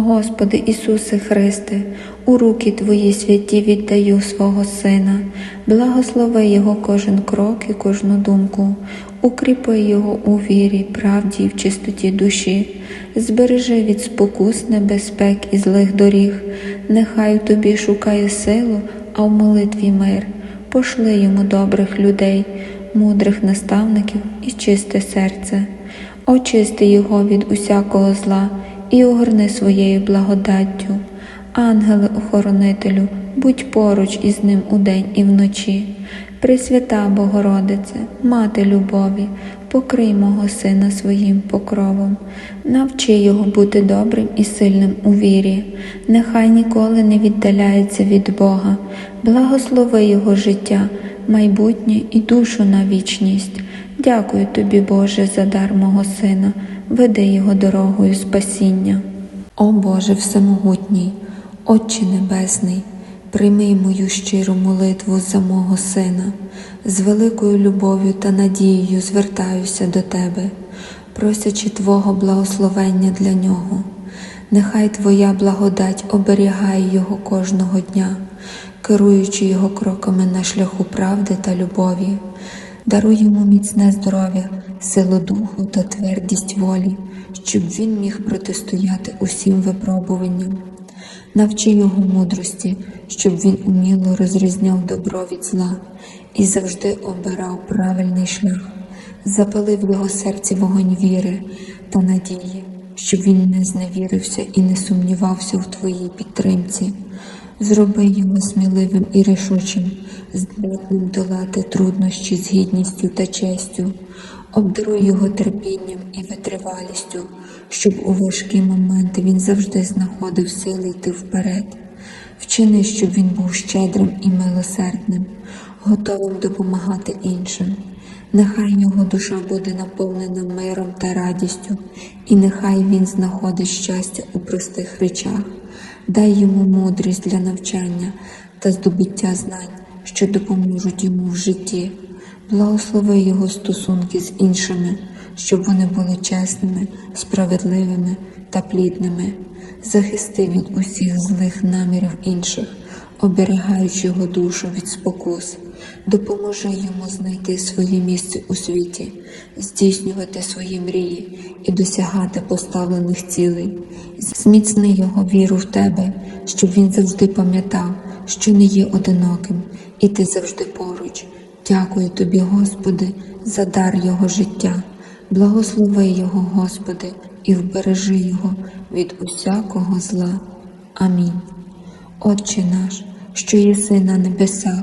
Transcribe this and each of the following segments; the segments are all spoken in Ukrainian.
Господи Ісусе Христе, у руки Твої святі віддаю свого Сина, благослови Його кожен крок і кожну думку, укріпи Його у вірі, правді і в чистоті душі, збережи від спокус, небезпек і злих доріг, нехай Тобі шукає силу, а в молитві мир, пошли йому добрих людей, мудрих наставників і чисте серце, очисти його від усякого зла і огорни своєю благодаттю. Ангеле-охоронителю, будь поруч із ним удень і вночі. Пресвята Богородице, Мати любові, покрий мого сина своїм покровом, навчи його бути добрим і сильним у вірі, нехай ніколи не віддаляється від Бога, благослови його життя, майбутнє і душу на вічність. Дякую тобі, Боже, за дар мого сина, веди його дорогою спасіння. О Боже Всемогутній, Отче Небесний, прийми мою щиру молитву за мого сина, з великою любов'ю та надією звертаюся до Тебе, просячи Твого благословення для нього. Нехай Твоя благодать оберігає його кожного дня, керуючи його кроками на шляху правди та любові. Даруй йому міцне здоров'я, силу духу та твердість волі, щоб він міг протистояти усім випробуванням. Навчи його мудрості, щоб він уміло розрізняв добро від зла і завжди обирав правильний шлях, запали в його серці вогонь віри та надії, щоб він не зневірився і не сумнівався в твоїй підтримці. Зроби його сміливим і рішучим, здатним долати труднощі з гідністю та честю, обдаруй його терпінням і витривалістю, щоб у важкі моменти він завжди знаходив сили йти вперед. Вчини, щоб він був щедрим і милосердним, готовим допомагати іншим. Нехай його душа буде наповнена миром та радістю, і нехай він знаходить щастя у простих речах. Дай йому мудрість для навчання та здобуття знань, що допоможуть йому в житті. Благослови його стосунки з іншими, щоб вони були чесними, справедливими та плідними. Захисти від усіх злих намірів інших, оберігаючи його душу від спокус. Допоможи йому знайти своє місце у світі, здійснювати свої мрії і досягати поставлених цілей. Зміцни його віру в тебе, щоб він завжди пам'ятав, що не є одиноким, і ти завжди поруч. Дякую тобі, Господи, за дар Його життя. Благослови Його, Господи, і вбережи Його від усякого зла. Амінь. Отче наш, що єси на небесах,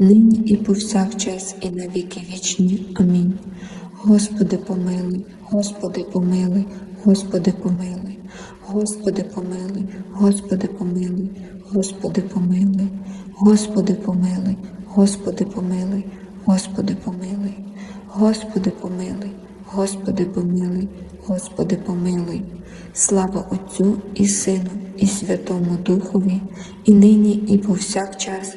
нині і повсякчас, і на віки вічні. Амінь. Господи, помилуй, Господи, помилуй, Господи, помилуй, Господи, помилуй, Господи, помилуй, Господи, помилуй, Господи, помилуй, Господи, помилуй, Господи, помилуй, Господи, помилуй, Господи, помилуй, Господи, помилуй. Слава Отцю і Сину, і Святому Духові, і нині, і повсякчас,